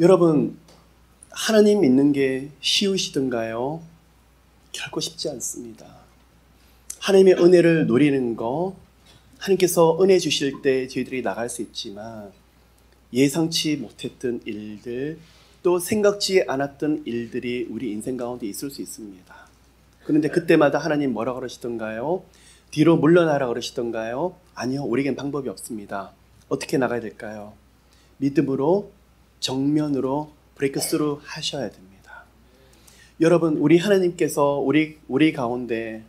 여러분, 하나님 믿는 게 쉬우시던가요? 결코 쉽지 않습니다. 하나님의 은혜를 노리는 거, 하나님께서 은혜 주실 때 저희들이 나갈 수 있지만, 예상치 못했던 일들, 또 생각지 않았던 일들이 우리 인생 가운데 있을 수 있습니다. 그런데 그때마다 하나님 뭐라 그러시던가요? 뒤로 물러나라 그러시던가요? 아니요, 우리에겐 방법이 없습니다. 어떻게 나가야 될까요? 믿음으로 정면으로 브레이크스루 하셔야 됩니다. 여러분, 우리 하나님께서 우리 우리 가운데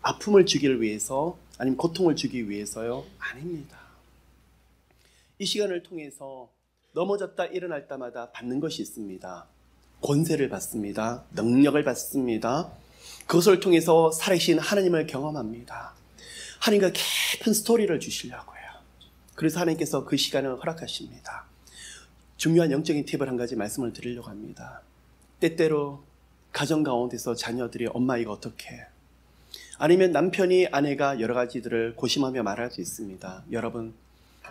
아픔을 주기를 위해서 아니면 고통을 주기 위해서요? 아닙니다. 이 시간을 통해서 넘어졌다 일어날 때마다 받는 것이 있습니다. 권세를 받습니다. 능력을 받습니다. 그것을 통해서 살아계신 하나님을 경험합니다. 하나님과 깊은 스토리를 주시려고요. 그래서 하나님께서 그 시간을 허락하십니다. 중요한 영적인 팁을 한 가지 말씀을 드리려고 합니다. 때때로 가정 가운데서 자녀들이 엄마 이거 어떻게 아니면 남편이 아내가 여러 가지들을 고심하며 말할 수 있습니다. 여러분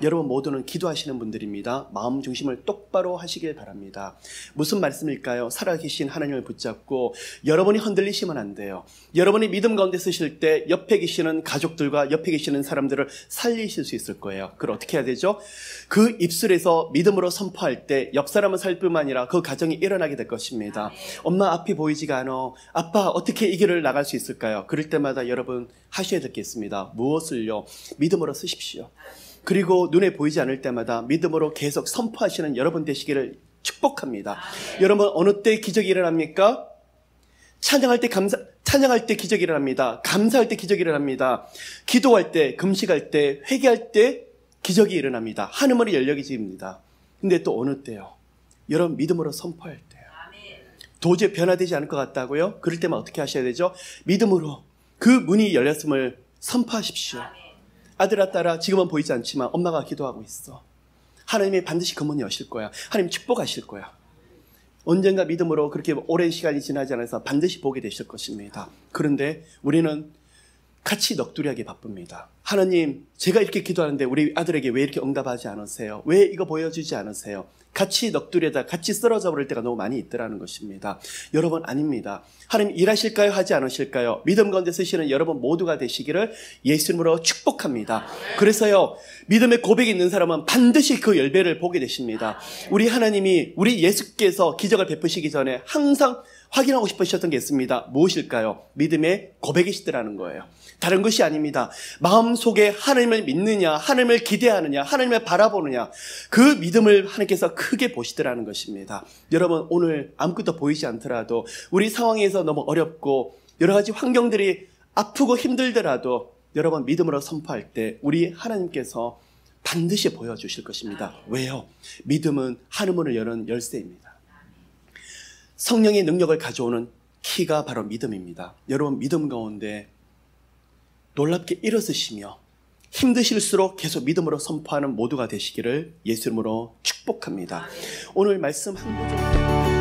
여러분 모두는 기도하시는 분들입니다. 마음 중심을 똑바로 하시길 바랍니다. 무슨 말씀일까요? 살아계신 하나님을 붙잡고 여러분이 흔들리시면 안 돼요. 여러분이 믿음 가운데 쓰실 때 옆에 계시는 가족들과 옆에 계시는 사람들을 살리실 수 있을 거예요. 그걸 어떻게 해야 되죠? 그 입술에서 믿음으로 선포할 때 옆 사람은 살 뿐만 아니라 그 가정이 일어나게 될 것입니다. 엄마 앞이 보이지가 않아. 아빠 어떻게 이 길을 나갈 수 있을까요? 그럴 때마다 여러분 하셔야 되겠습니다. 무엇을요? 믿음으로 쓰십시오. 그리고 눈에 보이지 않을 때마다 믿음으로 계속 선포하시는 여러분 되시기를 축복합니다. 아, 여러분 어느 때 기적이 일어납니까? 찬양할 때 감사, 찬양할 때 기적이 일어납니다. 감사할 때 기적이 일어납니다. 기도할 때, 금식할 때, 회개할 때 기적이 일어납니다. 하늘문이 열려집니다. 근데 또 어느 때요? 여러분 믿음으로 선포할 때요. 도저히 변화되지 않을 것 같다고요? 그럴 때만 어떻게 하셔야 되죠? 믿음으로 그 문이 열렸음을 선포하십시오. 아 들아 딸아 지금은 보이지 않지만 엄마가 기도하고 있어. 하나님이 반드시 그 문 여실 거야. 하나님 축복하실 거야. 언젠가 믿음으로 그렇게 오랜 시간이 지나지 않아서 반드시 보게 되실 것입니다. 그런데 우리는 같이 넋두리하기 바쁩니다. 하나님, 제가 이렇게 기도하는데 우리 아들에게 왜 이렇게 응답하지 않으세요? 왜 이거 보여주지 않으세요? 같이 넋두리다 같이 쓰러져 버릴 때가 너무 많이 있더라는 것입니다. 여러분 아닙니다. 하나님 일하실까요? 하지 않으실까요? 믿음 가운데 쓰시는 여러분 모두가 되시기를 예수님으로 축복합니다. 그래서요, 믿음의 고백이 있는 사람은 반드시 그 열배를 보게 되십니다. 우리 하나님이 우리 예수께서 기적을 베푸시기 전에 항상 확인하고 싶으셨던 게 있습니다. 무엇일까요? 믿음의 고백이시더라는 거예요. 다른 것이 아닙니다. 마음 속에 하나님을 믿느냐, 하나님을 기대하느냐, 하나님을 바라보느냐, 그 믿음을 하나님께서 크게 보시더라는 것입니다. 여러분, 오늘 아무것도 보이지 않더라도 우리 상황에서 너무 어렵고 여러 가지 환경들이 아프고 힘들더라도 여러분 믿음으로 선포할 때 우리 하나님께서 반드시 보여주실 것입니다. 왜요? 믿음은 하늘문을 여는 열쇠입니다. 성령의 능력을 가져오는 키가 바로 믿음입니다. 여러분 믿음 가운데 놀랍게 일어서시며 힘드실수록 계속 믿음으로 선포하는 모두가 되시기를 예수 이름으로 축복합니다. 오늘 말씀 한 구절